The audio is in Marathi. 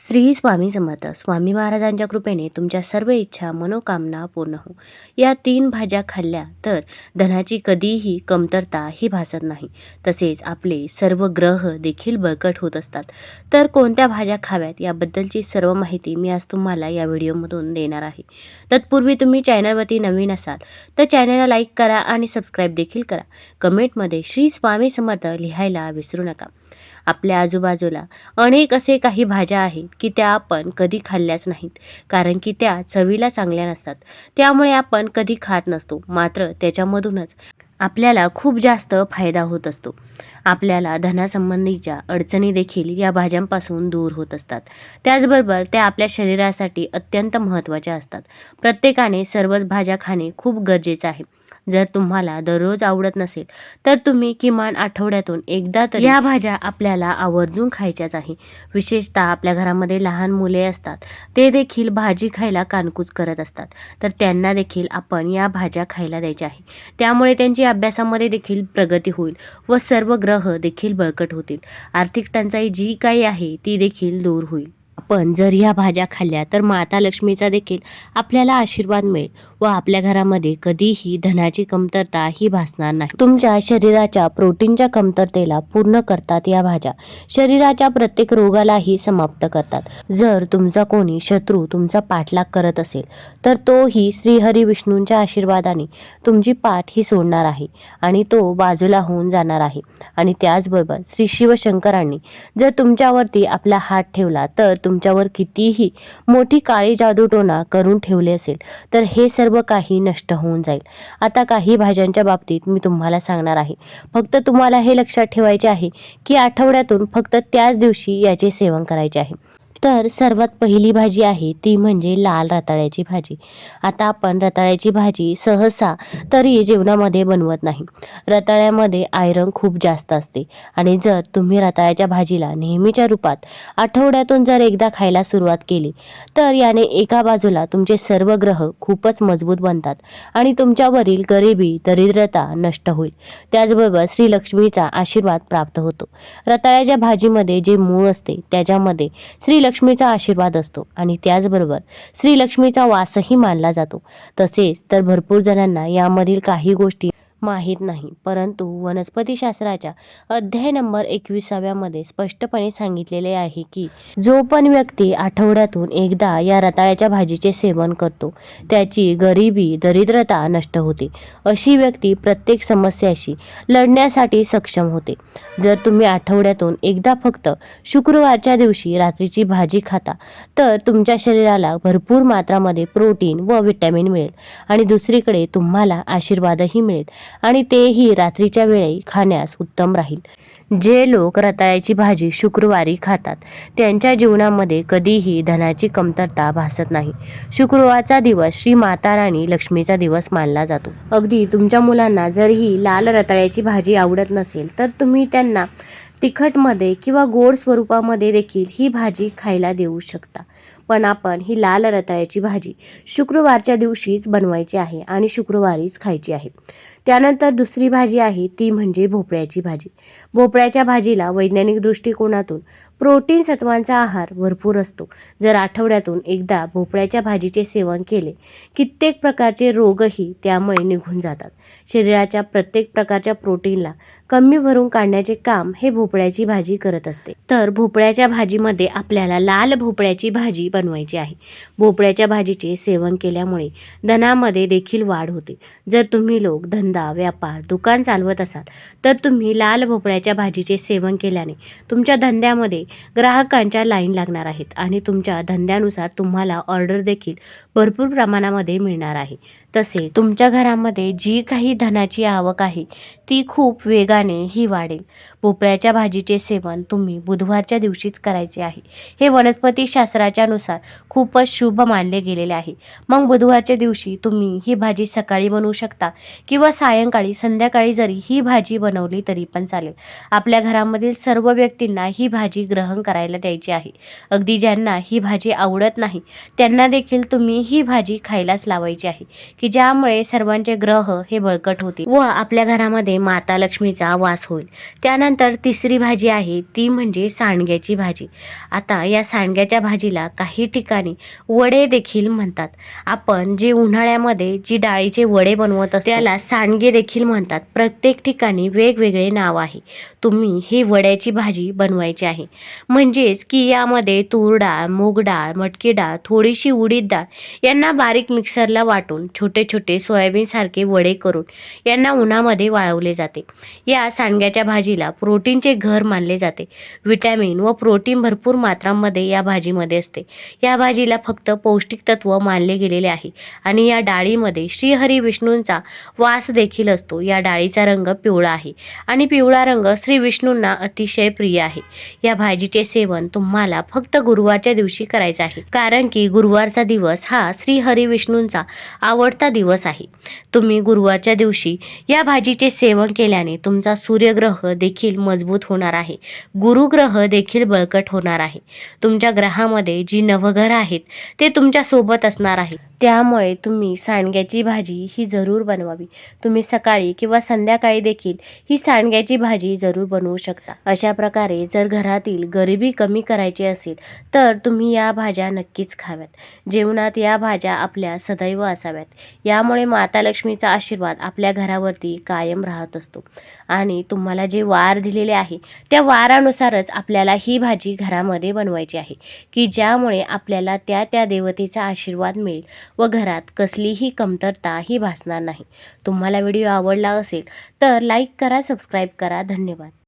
श्री स्वामी समर्थ. स्वामी महाराजांच्या कृपेने तुमच्या सर्व इच्छा मनोकामना पूर्ण हो. या तीन भाज्या खाल्ल्या तर धनाची कधीही कमतरता ही भासत नाही. तसेच आपले सर्व ग्रह देखील बळकट होत असतात. तर कोणत्या भाज्या खाव्यात याबद्दलची सर्व माहिती मी आज तुम्हाला या व्हिडिओमधून देणार आहे. तत्पूर्वी तुम्ही चॅनलवरती नवीन असाल तर चॅनलला लाईक करा आणि सबस्क्राईब देखील करा. कमेंटमध्ये श्री स्वामी समर्थ लिहायला विसरू नका. आपल्या आजूबाजूला. अनेक असे काही भाज्या आहेत की त्या आपण कधी खाल्ल्याच नाहीत कारण की त्या चवीला चांगल्या नसतात. त्यामुळे आपण कधी खात नसतो मात्र त्याच्यामधूनच आपल्याला खूप जास्त फायदा होत असतो. आपल्याला धनासंबंधीच्या अडचणी देखील या भाज्यांपासून दूर होत असतात. त्याचबरोबर त्या आपल्या शरीरासाठी अत्यंत महत्त्वाच्या असतात. प्रत्येकाने सर्वच भाज्या खाणे खूप गरजेचं आहे. जर तुम्हाला दररोज आवडत नसेल तर तुम्ही किमान आठवड्यातून एकदा तर या भाज्या आपल्याला आवर्जून खायच्याच आहे. विशेषतः आपल्या घरामध्ये लहान मुले असतात ते देखील भाजी खायला कानकूच करत असतात. तर त्यांना देखील आपण या भाज्या खायला द्यायच्या आहे. त्यामुळे त्यांची अभ्यासामध्ये देखील प्रगती होईल व सर्व ग्रह देखील बळकट होतील. आर्थिक टंचाई जी काही आहे ती देखील दूर होईल. आपण जर ह्या भाज्या खाल्ल्या तर माता लक्ष्मीचा देखील आपल्याला आशीर्वाद मिळेल व आपल्या घरामध्ये कधीही धनाची कमतरता ही भासणार नाही. तुमच्या शरीराच्या प्रोटीनच्या कमतरतेला पूर्ण करतात या भाज्या. शरीराच्या प्रत्येक रोगालाही समाप्त करतात. जर तुमचा कोणी शत्रू तुमचा पाठलाग करत असेल तर तोही श्रीहरी विष्णूंच्या आशीर्वादाने तुमची पाठ ही सोडणार आहे आणि तो बाजूला होऊन जाणार आहे. आणि त्याचबरोबर श्री शिवशंकरांनी जर तुमच्यावरती आपला हात ठेवला तर तुम तुमच्यावर कितीही मोठी काळी जादूटोना करून ठेवले असेल तर हे सर्व काही नष्ट होऊन जाईल. आता काही भाज्यांच्या बाबतीत मी तुम्हाला सांगणार आहे. फक्त तुम्हाला हे लक्षात ठेवायचे आहे की आठवड्यातून फक्त त्याच दिवशी याचे सेवन करायचे आहे. तर सर्वात पहिली भाजी आहे ती म्हणजे लाल रताळ्याची भाजी. आता आपण रताळ्याची भाजी सहसा तरी जेवणामध्ये बनवत नाही. रताळ्यामध्ये आयरन खूप जास्त असते आणि जर तुम्ही रताळ्याच्या भाजीला नेहमीच्या रूपात आठवड्यातून जर एकदा खायला सुरुवात केली तर याने एका बाजूला तुमचे सर्व ग्रह खूपच मजबूत बनतात आणि तुमच्यावरील गरिबी दरिद्रता नष्ट होईल. त्याचबरोबर श्रीलक्ष्मीचा आशीर्वाद प्राप्त होतो. रताळ्याच्या भाजीमध्ये जे मूळ असते त्याच्यामध्ये श्री लक्ष्मीचा आशीर्वाद असतो आणि त्याचबरोबर श्री लक्ष्मीचा वासही मानला जातो. तसेच तर भरपूर जणांना यामधील काही गोष्टी माहीत नाही. परंतु वनस्पतीशास्त्राच्या अध्याय नंबर एकविसाव्यामध्ये स्पष्टपणे सांगितलेले आहे की जो पण व्यक्ती आठवड्यातून एकदा या रताळ्याच्या भाजीचे सेवन करतो त्याची गरिबी दरिद्रता नष्ट होते. अशी व्यक्ती प्रत्येक समस्याशी लढण्यासाठी सक्षम होते. जर तुम्ही आठवड्यातून एकदा फक्त शुक्रवारच्या दिवशी रात्रीची भाजी खाता तर तुमच्या शरीराला भरपूर मात्रामध्ये प्रोटीन व विटॅमिन मिळेल आणि दुसरीकडे तुम्हाला आशीर्वादही मिळेल. आणि तेही रात्रीच्या वेळी खाण्यास उत्तम राहील. जे लोक रताळ्याची भाजी शुक्रवारी खातात त्यांच्या जीवनामध्ये कधीही धनाची कमतरता भासत नाही. शुक्रवारचा दिवस श्री माता राणी लक्ष्मीचा दिवस मानला जातो. अगदी तुमच्या मुलांना जर ही लाल रताळ्याची भाजी आवडत नसेल तर तुम्ही त्यांना तिखटमध्ये किंवा गोड स्वरूपामध्ये देखील ही भाजी खायला देऊ शकता. पण आपण ही लाल रताळ्याची भाजी शुक्रवारच्या दिवशीच बनवायची आहे आणि शुक्रवारीच खायची आहे. त्यानंतर दुसरी भाजी आहे ती म्हणजे भोपळ्याची भाजी. भोपळ्याच्या भाजीला वैज्ञानिक दृष्टिकोनातून प्रोटीन सत्वांचा आहार भरपूर असतो. जर आठवड्यातून एकदा भोपळ्याच्या भाजीचे सेवन केले कित्येक प्रकारचे रोगही त्यामुळे निघून जातात. शरीराच्या प्रत्येक प्रकारच्या प्रोटीनला कमी भरून काढण्याचे काम हे भोपळ्याची भाजी करत असते. तर भोपळ्याच्या भाजीमध्ये आपल्याला लाल भोपळ्याची भाजी बनवायची आहे. भोपळ्याच्या भाजीचे सेवन केल्यामुळे धनामध्ये देखील वाढ होते. जर तुम्ही लोक धंदा व्यापार दुकान चालवत असाल तर तुम्ही लाल भोपळ्याच्या भाजीचे सेवन केल्याने तुमच्या धंद्यामध्ये ग्राहकांच्या लाईन लागणार आहेत आणि तुमच्या धंद्यानुसार तुम्हाला ऑर्डर देखील भरपूर प्रमाणामध्ये मिळणार आहे. तसे तुमच्या घरामध्ये जी काही धनाची आवक आहे ती खूप वेगाने ही वाढेल. भोपळ्याच्या भाजीचे सेवन तुम्ही बुधवारच्या दिवशीच करायचे आहे. हे वनस्पतीशास्त्राच्या नुसार खूपच शुभ मानले गेलेले आहे. मग बुधवारच्या दिवशी तुम्ही ही भाजी सकाळी बनवू शकता किंवा सायंकाळी संध्याकाळी जरी ही भाजी बनवली तरी पण चालेल. आपल्या घरामधील सर्व व्यक्तींना ही भाजी ग्रहण करायला द्यायची आहे. अगदी ज्यांना ही भाजी आवडत नाही त्यांना देखील तुम्ही ही भाजी खायलाच लावायची आहे की ज्यामुळे सर्वांचे ग्रह हे बळकट होतील व आपल्या घरामध्ये माता लक्ष्मीचा वास होईल. त्यानंतर तिसरी भाजी आहे ती म्हणजे सांडग्याची भाजी. आता या सांडग्याच्या भाजीला काही ठिकाणी वडे देखील म्हणतात. आपण जे उन्हाळ्यामध्ये जी डाळीचे वडे बनवत असतो त्याला सांडगे देखील म्हणतात. प्रत्येक ठिकाणी वेगवेगळे नाव आहे. तुम्ही ही वड्याची भाजी बनवायची आहे. म्हणजेच की यामध्ये तूर डाळ मूग डाळ मटकी डाळ थोडीशी उडीद डाळ यांना बारीक मिक्सरला वाटून छोटे छोटे सोयाबीनसारखे वडे करून यांना उन्हामध्ये वाळवले जाते. या सांडग्याच्या भाजीला प्रोटीनचे घर मानले जाते. विटॅमिन व प्रोटीन भरपूर मात्रांमध्ये या भाजीमध्ये असते. या भाजीला फक्त पौष्टिक तत्व मानले गेलेले आहे आणि या डाळीमध्ये श्रीहरी विष्णूंचा वास देखील असतो. या डाळीचा रंग पिवळा आहे आणि पिवळा रंग श्री विष्णूंना अतिशय प्रिय आहे. या भाजी भाजीचे सेवन तुम्हाला फक्त गुरुवारच्या दिवशी करायचं आहे. कारण की गुरुवारचा दिवस हा श्री हरी विष्णूंचा आवडता दिवस आहे. तुम्ही गुरुवारच्या दिवशी या भाजीचे सेवन केल्याने तुमचा सूर्यग्रह देखील मजबूत होणार आहे. गुरुग्रह देखील बळकट होणार आहे. तुमच्या ग्रहामध्ये जी नवघर आहेत ते तुमच्यासोबत असणार आहे त्यामुळे तुम्ही सांडग्याची भाजी ही जरूर बनवावी. तुम्ही सकाळी किंवा संध्याकाळी देखील ही सांडग्याची भाजी जरूर बनवू शकता. अशा प्रकारे जर घरातील गरिबी कमी करायची असेल तर तुम्ही या भाज्या नक्कीच खाव्यात. जेवणात या भाज्या आपल्या सदैव असाव्यात. यामुळे माता लक्ष्मीचा आशीर्वाद आपल्या घरावरती कायम राहत असतो. आणि तुम्हाला जे वार दिलेले आहे त्या वारानुसारच आपल्याला ही भाजी घरामध्ये बनवायची आहे की ज्यामुळे आपल्याला त्या त्या देवतेचा आशीर्वाद मिळेल. व घरात कसलीही कमतरता ही भासणार नाही. तुम्हाला व्हिडिओ आवडला असेल तर लाईक करा सबस्क्राईब करा. धन्यवाद.